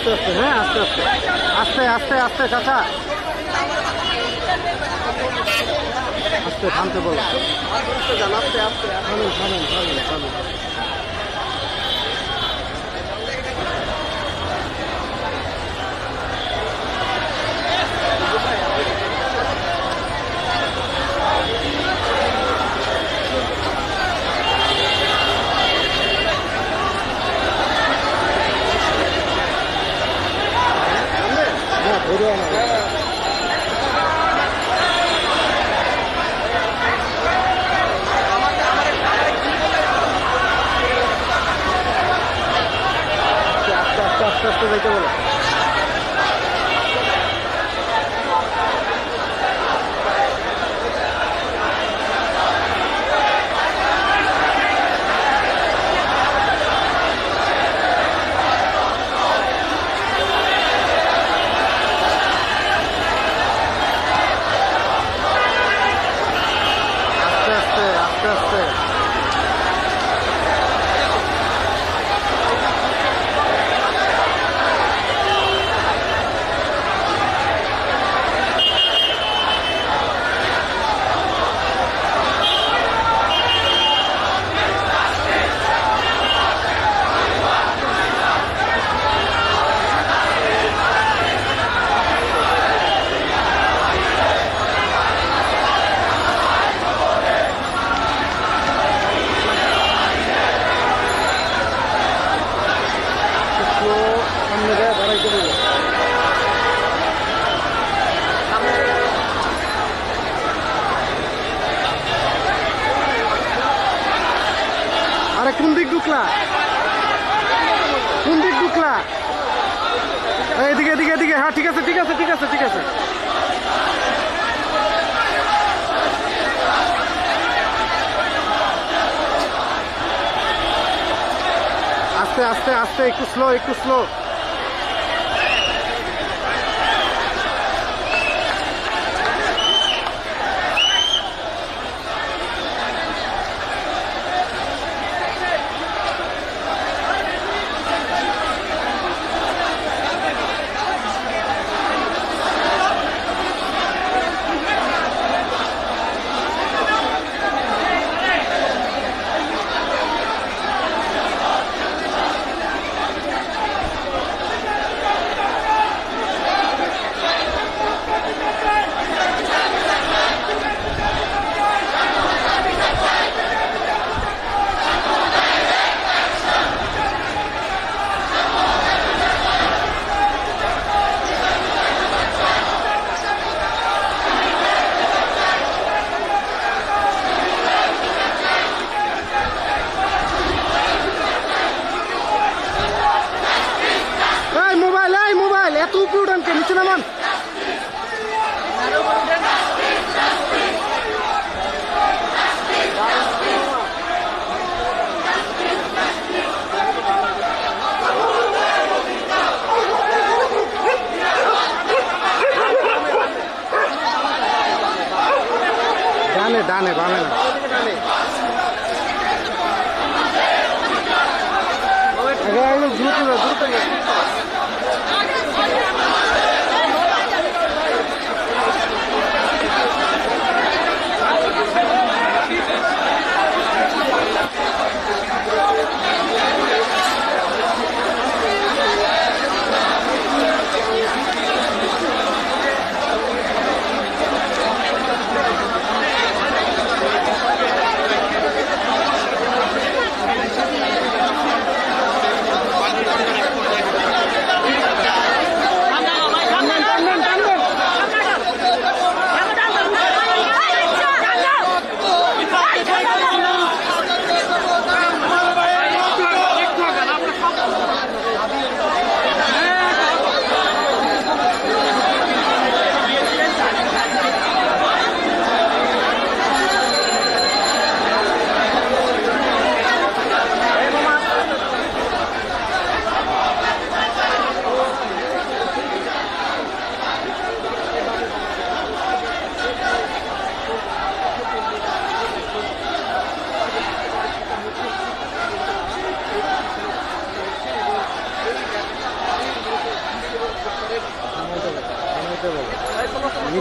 আস্তে আস্তে হ্যাঁ আস্তে আস্তে। আস্তে আস্তে আস্তে চাচা। আস্তে থামতে বলো। থামেন থামেন থামেন থামেন না ধরে না আস্তে আস্তে আস্তে আস্তে যাইতে বলো আস্তে আস্তে আস্তে আস্তে একটু সামনে যায় দাঁড়াইতে বলো আরে কোন দিক ঢুকলা কোন দিক এদিকে এদিকে এদিকে। হ্যাঁ ঠিক আছে ঠিক আছে ঠিক আছে ঠিক আছে। আস্তে আস্তে আস্তে, একটু স্লো একটু স্লো 얼른 누르더라 누르더라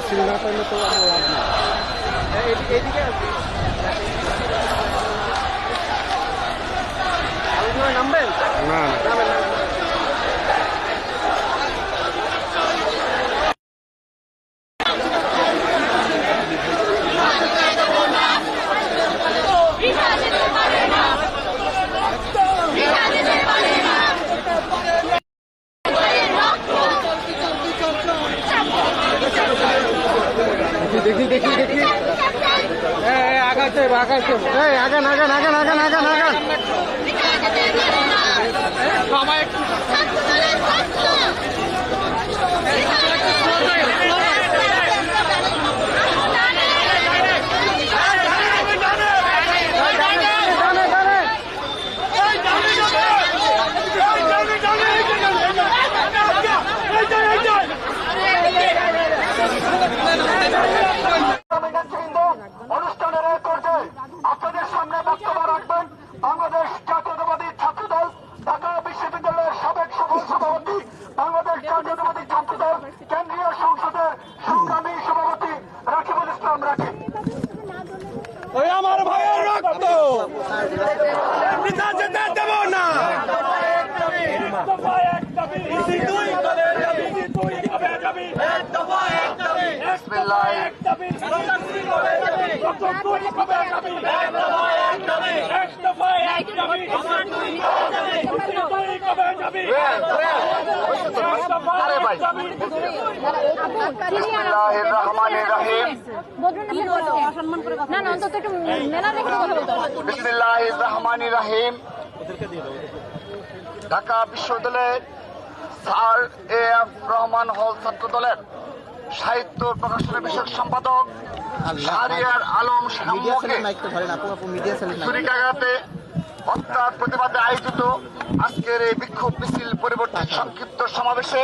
মিছিল না করলে তো আমার লাভ নেই। এদিকে দেখি দেখি দেখি। এই আগাচ্ছে আগাচ্ছে এই আগান আগান আগান আগান আগান আগান। টানে, টানে। নেতৃবৃন্দ অনুষ্ঠানের এক পর্যায়ে আপনাদের সামনে বক্তব্য রাখবেন বাংলাদেশ জাতীয়তাবাদী ছাত্রদল ঢাকা বিশ্ববিদ্যালয়ের সাবেক সফল সভাপতি বাংলাদেশ জাতীয়তাবাদী ছাত্রদল কেন্দ্রীয় সংসদের সংগ্রামী সভাপতি রাকিবুল ইসলাম রাকিব ওই আমার ভাইয়ের রক্ত পিতা যেতে দেব না আরে ভাই বিসমিল্লাহির রহমানির রহিম। না না অন্তত একটু মেলা রেখে কথা বলতে হবে বিসমিল্লাহির রহমানির রহিম। ঢাকা বিশ্ববিদ্যালয়ের স্যার এ এফ রহমান হল ছাত্র দলের সাহিত্য প্রকাশনের বিষয়ক সম্পাদক শাহরিয়ার আলম ছুরিকাঘাতে হত্যার প্রতিবাদে আয়োজিত আজকের এই বিক্ষোভ মিছিল পরিবর্তন সংক্ষিপ্ত সমাবেশে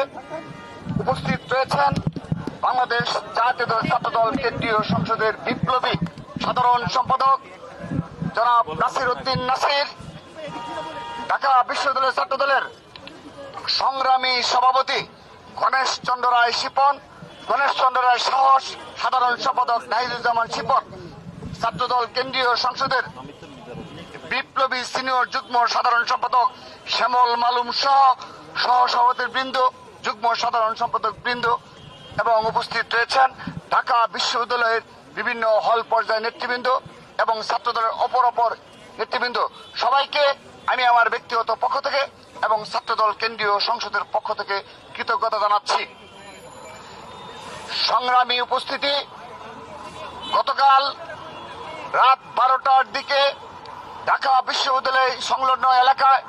উপস্থিত রয়েছেন বাংলাদেশ জাতীয় দল ছাত্র দল কেন্দ্রীয় সংসদের বিপ্লবী সাধারণ সম্পাদক জনাব নাসির উদ্দিন নাসির, ঢাকা বিশ্ববিদ্যালয় ছাত্র দলের সংগ্রামী সভাপতি গণেশ চন্দ্র রায় শিপন, গণেশ চন্দ্র রায় সাহস, সাধারণ সম্পাদক নাহিদুজ্জামান শিপন, ছাত্রদল, কেন্দ্রীয় সংসদের বিপ্লবী সিনিয়র যুগ্ম সাধারণ সম্পাদক শ্যামল মালুম সহ সহ সভাপতির বৃন্দ, যুগ্ম সাধারণ সম্পাদক বৃন্দ এবং উপস্থিত রয়েছেন ঢাকা বিশ্ববিদ্যালয়ের বিভিন্ন হল পর্যায়ের নেতৃবৃন্দ এবং ছাত্রদলের অপর অপর নেতৃবৃন্দ। সবাইকে আমি আমার ব্যক্তিগত পক্ষ থেকে এবং ছাত্রদল কেন্দ্রীয় সংসদের পক্ষ থেকে কৃতজ্ঞতা জানাচ্ছি। সংগ্রামী উপস্থিতি, গতকাল রাত বারোটার দিকে ঢাকা বিশ্ববিদ্যালয় সংলগ্ন এলাকায়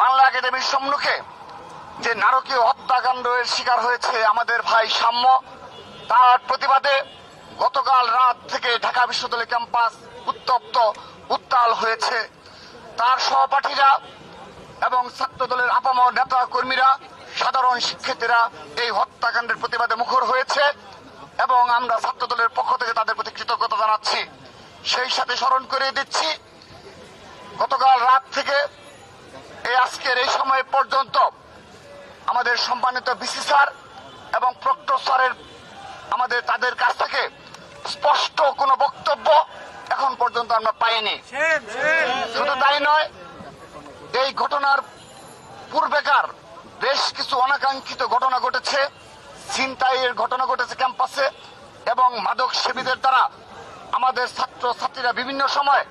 বাংলা একাডেমির সম্মুখে যে নারকীয় হত্যাকাণ্ডের শিকার হয়েছে আমাদের ভাই সাম্য, তার প্রতিবাদে গতকাল রাত থেকে ঢাকা বিশ্ববিদ্যালয় ক্যাম্পাস উত্তপ্ত, উত্তাল হয়েছে। তার সহপাঠীরা এবং ছাত্র দলের আপামর নেতা কর্মীরা সাধারণ শিক্ষার্থীরা এই হত্যাকাণ্ডের প্রতিবাদে মুখর হয়েছে এবং আমরা ছাত্র দলের পক্ষ থেকে তাদের প্রতি কৃতজ্ঞতা জানাচ্ছি। সেই সাথে স্মরণ করে দিচ্ছি গতকাল রাত থেকে এই আজকের এই সময় পর্যন্ত আমাদের সম্মানিত বিসি স্যার এবং প্রক্টর স্যারের আমাদের তাদের কাছ থেকে স্পষ্ট কোনো বক্তব্য এখন পর্যন্ত আমরা পাইনি। শুধু তাই নয় এই ঘটনার পূর্বেকার বেশ কিছু অনাকাঙ্ক্ষিত ঘটনা ঘটেছে ছিনতাইয়ের ঘটনা ঘটেছে ক্যাম্পাসে এবং মাদক সেবীদের দ্বারা আমাদের ছাত্র ছাত্রীরা বিভিন্ন সময়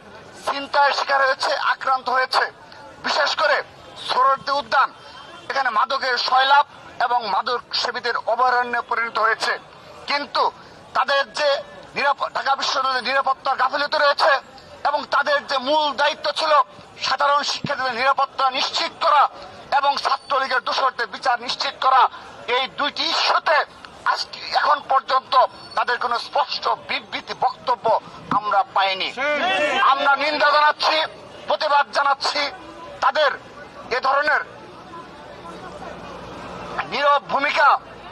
চিন্তায় শিকার হয়েছে, আক্রান্ত হয়েছে। বিশেষ করে সরদ্দি উদ্যান, এখানে মাদকের সয়লাভ এবং মাদক সেবীদের অভয়ারণ্যে পরিণত হয়েছে। কিন্তু তাদের যে ঢাকা বিশ্ববিদ্যালয়ের নিরাপত্তা গাফিলতি রয়েছে এবং তাদের যে মূল দায়িত্ব ছিল সাধারণ শিক্ষার্থীদের নিরাপত্তা নিশ্চিত করা এবং ছাত্রলীগের দোষরদের বিচার নিশ্চিত করা, এই দুইটি ইস্যুতে আজকে এখন পর্যন্ত তাদের কোনো স্পষ্ট বিবৃতি বক্তব্য আমরা পাইনি। আমরা নিন্দা জানাচ্ছি প্রতিবাদ জানাচ্ছি। তাদের এ ধরনের নীরব ভূমিকা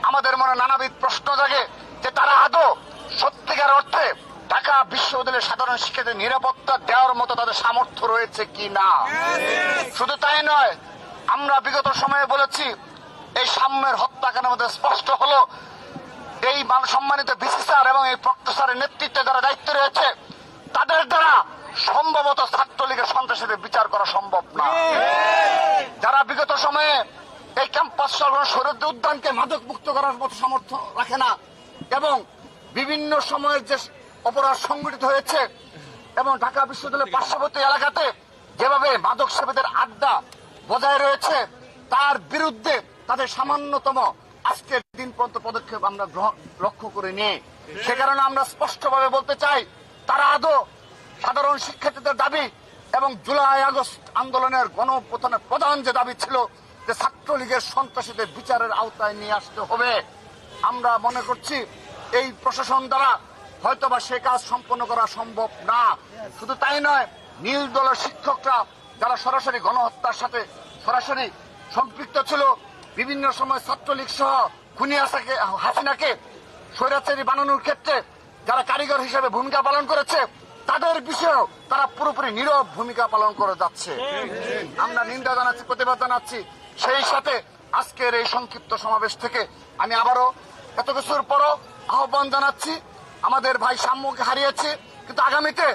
আমাদের মনে নানাবিধ প্রশ্ন জাগে যে তারা আদৌ সত্যিকার অর্থে ঢাকা বিশ্ববিদ্যালয়ের সাধারণ শিক্ষার্থীদের নিরাপত্তা দেওয়ার মতো তাদের সামর্থ্য রয়েছে কি না শুধু তাই নয় আমরা বিগত সময়ে বলেছি এই সাম্যের হত্যাকাণ্ডের মধ্যে স্পষ্ট হলো এই মান- সম্মানিত বিসি স্যার এবং এই প্রক্ট স্যারের নেতৃত্বে যারা দায়িত্ব রয়েছে, তাদের দ্বারা সম্ভবত ছাত্রলীগের সন্ত্রাসীদের বিচার করা সম্ভব না। যারা বিগত সময়ে এই ক্যাম্পাস শরীর উদ্যানকে মাদক মুক্ত করার মতো সামর্থ্য রাখে না এবং বিভিন্ন সময়ের যে অপরাধ সংগঠিত হয়েছে এবং ঢাকা বিশ্ববিদ্যালয়ের পার্শ্ববর্তী এলাকাতে যেভাবে মাদক সেবীদের আড্ডা বজায় রয়েছে, তার বিরুদ্ধে তাদের সামান্যতম আজকের দিন পর্যন্ত পদক্ষেপ আমরা লক্ষ্য করে নিয়ে, সে কারণে আমরা স্পষ্টভাবে বলতে চাই, তারা আদৌ সাধারণ শিক্ষার্থীদের দাবি এবং জুলাই আগস্ট আন্দোলনের গণপ্রথনের প্রধান যে দাবি ছিল যে ছাত্রলীগের সন্ত্রাসীদের বিচারের আওতায় নিয়ে আসতে হবে। আমরা মনে করছি এই প্রশাসন দ্বারা হয়তোবা সে কাজ সম্পন্ন করা সম্ভব না। শুধু তাই নয় নীল দলের শিক্ষকরা যারা সরাসরি গণহত্যার সাথে সরাসরি সম্পৃক্ত ছিল বিভিন্ন সময় ছাত্রলীগ সহ খুনি হাসাকে হাসিনাকে স্বৈরাচারী বানানোর ক্ষেত্রে যারা কারিগর হিসেবে ভূমিকা পালন করেছে, তাদের বিষয়েও তারা পুরোপুরি নীরব ভূমিকা পালন করে যাচ্ছে। আমরা নিন্দা জানাচ্ছি, প্রতিবাদ জানাচ্ছি। সেই সাথে আজকের এই সংক্ষিপ্ত সমাবেশ থেকে আমি আবারও এত কিছুর পরও আহ্বান জানাচ্ছি। আমাদের ভাই সাম্যকে হারিয়েছি, কিন্তু আগামীতে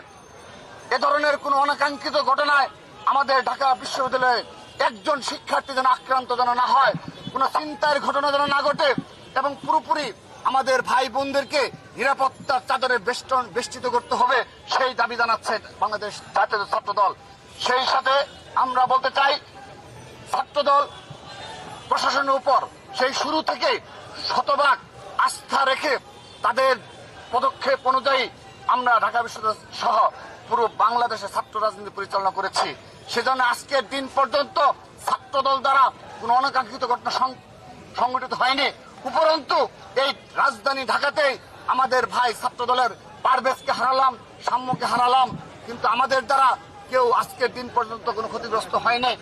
এ ধরনের কোন অনাকাঙ্ক্ষিত ঘটনায় আমাদের ঢাকা বিশ্ববিদ্যালয়ে একজন শিক্ষার্থী যেন আক্রান্ত যেন না হয় কোন চিন্তার ঘটনা যেন না ঘটে এবং পুরোপুরি আমাদের ভাই বোনদেরকে নিরাপত্তার চাদরে বেষ্টন বেষ্টিত করতে হবে, সেই দাবি জানাচ্ছে বাংলাদেশ জাতীয় ছাত্র দল সেই সাথে আমরা বলতে চাই, ছাত্রদল প্রশাসনের উপর সেই শুরু থেকে শতভাগ আস্থা রেখে তাদের পদক্ষেপ অনুযায়ী আমরা ঢাকা বিশ্ববিদ্যালয় সহ পুরো বাংলাদেশে ছাত্র রাজনীতি পরিচালনা করেছি। সেজন্য আজকের দিন পর্যন্ত ছাত্রদল দ্বারা কোনো অনাকাঙ্ক্ষিত ঘটনা সংঘটিত হয়নি। উপরন্তু, এই রাজধানী ঢাকাতেই আমাদের ভাই ছাত্রদলের পারভেজকে হারালাম, সাম্যকে হারালাম, কিন্তু আমাদের দ্বারা কেউ আজকের দিন পর্যন্ত কোনো ক্ষতিগ্রস্ত হয়নি।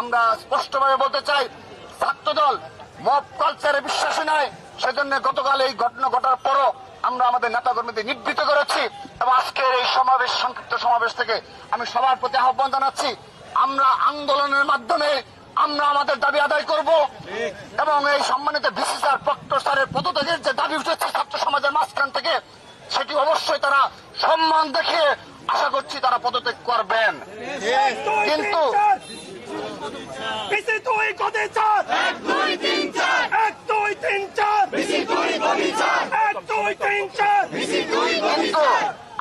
আমরা স্পষ্টভাবে বলতে চাই, ছাত্রদল মব কালচারে বিশ্বাসী নয়। সেজন্য গতকাল এই ঘটনা ঘটার পরও আমরা আমাদের নেতা কর্মীদের নিবৃত করেছি এবং আজকের এই সমাবেশ, সংক্ষিপ্ত সমাবেশ থেকে আমি সবার প্রতি আহ্বান জানাচ্ছি, আমরা আন্দোলনের মাধ্যমে আমরা আমাদের দাবি আদায় করব। এবং এই সম্মানিত ভিসি স্যার প্রক্টর স্যারের পদত্যাগের যে দাবি উঠেছে ছাত্র সমাজের মাঝখান থেকে সেটি অবশ্যই তারা সম্মান দেখে আশা করছি তারা পদত্যাগ করবেন। কিন্তু কিন্তু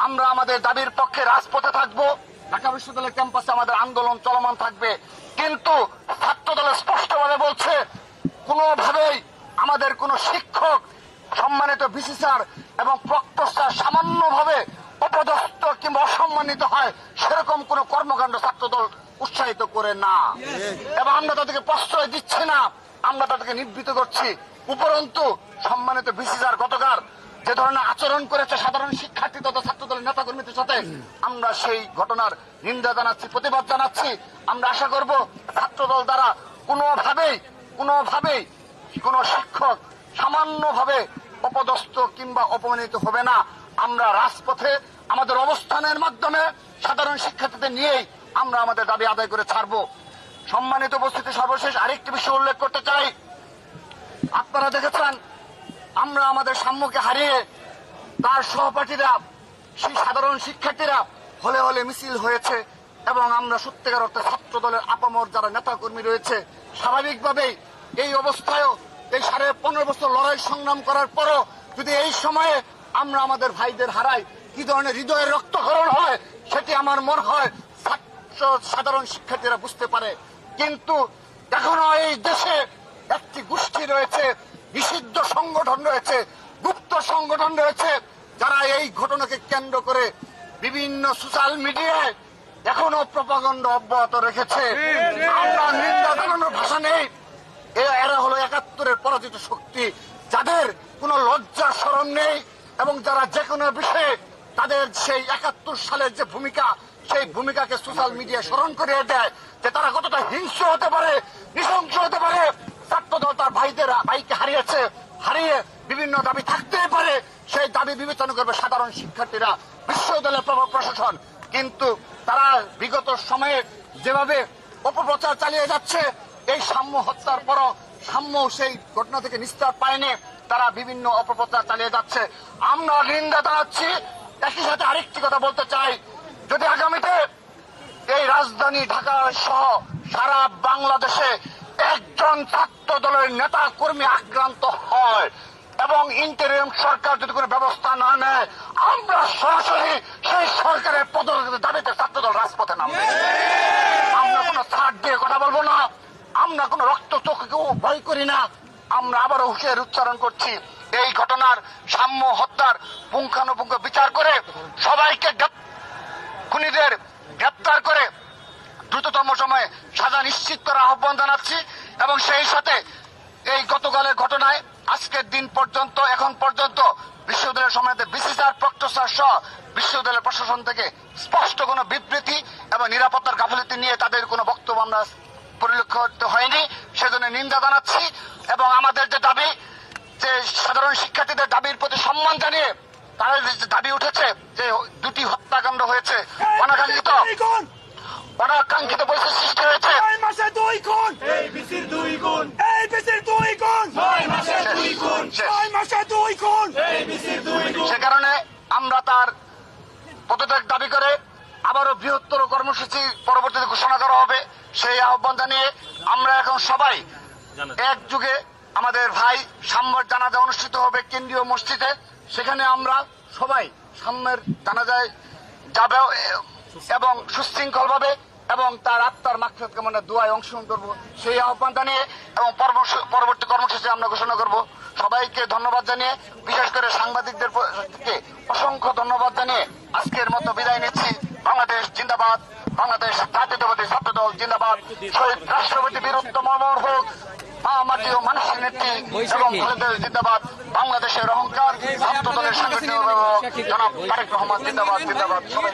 আমরা আমাদের দাবির পক্ষে রাজপথে থাকব। ঢাকা বিশ্ববিদ্যালয় ক্যাম্পাসে আমাদের আন্দোলন চলমান থাকবে। কিন্তু ছাত্র দল স্পষ্টভাবে বলছে কোনোভাবেই আমাদের কোনো শিক্ষক, সম্মানিত বিসি স্যার এবং প্রক্টর স্যার সামান্যভাবে অপদস্থ কিংবা অসম্মানিত হয়, সেরকম কোন কর্মকাণ্ড ছাত্রদল উৎসাহিত করে না। এবং আমরা তাদেরকে প্রশ্রয় দিচ্ছি না, আমরা তাদেরকে নিবৃত করছি। উপরন্তু, সম্মানিত বিসি স্যার, গতকাল যে ধরনের আচরণ করেছে সাধারণ শিক্ষার্থী তথা ছাত্র দলের নেতা কর্মীদের সাথে, আমরা সেই ঘটনার নিন্দা জানাচ্ছি, প্রতিবাদ জানাচ্ছি। আমরা আশা করব ছাত্রদল দ্বারা কোনোভাবেই কোনোভাবেই কোন শিক্ষক সামান্যভাবে অপদস্থ কিংবা অপমানিত হবে না। আমরা রাজপথে আমাদের অবস্থানের মাধ্যমে সাধারণ শিক্ষার্থীদের নিয়েই আমরা আমাদের দাবি আদায় করে ছাড়ব। সম্মানিত উপস্থিতি সর্বশেষ আরেকটি বিষয় উল্লেখ করতে চাই। আপনারা দেখেছেন, আমরা আমাদের সাম্যকে হারিয়ে তার সহপাঠীরা, সেই সাধারণ শিক্ষার্থীরা হলে হলে মিছিল হয়েছে এবং আমরা সত্যিকার অর্থে ছাত্র দলের আপামর যারা নেতা কর্মী রয়েছে, স্বাভাবিকভাবেই এই অবস্থায়ও এই সাড়ে পনেরো বছর লড়াই সংগ্রাম করার পরও যদি এই সময়ে আমরা আমাদের ভাইদের হারাই কি ধরনের হৃদয়ের রক্তকরণ হয় সেটি আমার মনে হয় ছাত্র সাধারণ শিক্ষার্থীরা বুঝতে পারে। কিন্তু এখনও এই দেশে একটি গোষ্ঠী রয়েছে নিষিদ্ধ সংগঠন রয়েছে গুপ্ত সংগঠন রয়েছে যারা এই ঘটনাকে কেন্দ্র করে বিভিন্ন সোশ্যাল মিডিয়ায় এখনও প্রপাগণ্ড অব্যাহত রেখেছে। আমরা নিন্দা জানানোর ভাষা নেই। এরা হলো একাত্তরের পরাজিত শক্তি। যাদের কোনো লজ্জার স্মরণ নেই এবং যারা যে কোনো বিষয়ে তাদের সেই একাত্তর সালের যে ভূমিকা, সেই ভূমিকাকে সোশ্যাল মিডিয়া স্মরণ করিয়ে দেয় যে তারা কতটা হিংস্র হতে পারে, নৃশংস হতে পারে। ছাত্রদল তার ভাইদের, ভাইকে হারিয়েছে, হারিয়ে বিভিন্ন দাবি থাকতেই পারে। সেই দাবি বিবেচনা করবে সাধারণ শিক্ষার্থীরা, বিশ্ববিদ্যালয়ের প্র- প্রশাসন। কিন্তু তারা বিগত সময়ে যেভাবে অপপ্রচার চালিয়ে যাচ্ছে এই সাম্য হত্যার পরও সাম্য সেই ঘটনা থেকে নিস্তার পায়নি। তারা বিভিন্ন অপপ্রচার চালিয়ে যাচ্ছে। আমরা নিন্দা জানাচ্ছি। একই সাথে আরেকটি কথা বলতে চাই। যদি আগামীতে এই রাজধানী ঢাকা সহ সারা বাংলাদেশে একজন ছাত্র দলের নেতা কর্মী আক্রান্ত হয় এবং ইন্টারিয়াম সরকার যদি কোনো ব্যবস্থা না নেয়, আমরা সরাসরি সেই সরকারের পদক্ষেপের দাবিতে ছাত্র দল রাজপথে নামবে। আমরা কোনো ছাড় দিয়ে কথা বলব না। আমরা কোনো রক্ত চোখকেও ভয় করি না। আমরা আবারও হুঁশিয়ার উচ্চারণ করছি। এই ঘটনার সাম্য হত্যার পুঙ্খানুপুঙ্খ বিচার করে সবাইকে খুনিদের গ্রেপ্তার করে দ্রুততম সময়ে সাজা নিশ্চিত করার আহ্বান জানাচ্ছি এবং সেই সাথে এই গতকালের ঘটনায় আজকের দিন পর্যন্ত, এখন পর্যন্ত বিশ্ববিদ্যালয়ের সময়তে বিসিসিআর প্রক্টর সহ বিশ্ববিদ্যালয় প্রশাসন থেকে স্পষ্ট কোনো বিবৃতি এবং নিরাপত্তার গাফিলতি নিয়ে তাদের কোনো বক্তব্য আমরা পরিলক্ষিত হয়নি সেজন্য নিন্দা জানাচ্ছি এবং আমাদের যে দাবি যে সাধারণ শিক্ষার্থীদের দাবির প্রতি সম্মান জানিয়ে তাদের যে দাবি উঠেছে যে দুটি হত্যাকাণ্ড হয়েছে অনাকাঙ্ক্ষিত অনাকাঙ্ক্ষিত পরিস্থিতি সৃষ্টি হয়েছে। ছয় মাসে দুই গুণ এই বিসির দুই গুণ এই বিসির দুই গুণ ছয় মাসে দুই গুণ ছয় মাসে দুই গুণ এই বিসির দুই গুণ সে কারণে আমরা তার পদত্যাগ দাবি করে আবারও বৃহত্তর কর্মসূচি পরবর্তীতে ঘোষণা করা হবে। সেই আহ্বান জানিয়ে আমরা এখন সবাই এক যুগে আমাদের ভাই সাম্যের জানাজা অনুষ্ঠিত হবে কেন্দ্রীয় মসজিদে। সেখানে আমরা সবাই সাম্যের জানাজায় যাবে, এবং সুশৃঙ্খল ভাবে এবং তার আত্মার মাকসাদ কামনা দোয়ায় অংশগ্রহণ করব। সেই আহ্বান জানিয়ে এবং পরবর্তী কর্মসূচি আমরা ঘোষণা করব। সবাইকে ধন্যবাদ জানিয়ে বিশেষ করে সাংবাদিকদের অসংখ্য ধন্যবাদ জানিয়ে আজকের মতো বিদায় নিচ্ছি। বাংলাদেশ জিন্দাবাদ। বাংলাদেশ জাতীয়তাবাদী ছাত্র দল জিন্দাবাদ। শহীদ রাষ্ট্রপতি বীরত্ব মর্মর হোক মা মাটি ও মানুষের নেত্রী এবং জিন্দাবাদ। বাংলাদেশের অহংকার ছাত্র দলের অভিভাবক জনাব তারেক রহমান জিন্দাবাদ জিন্দাবাদ। সবাই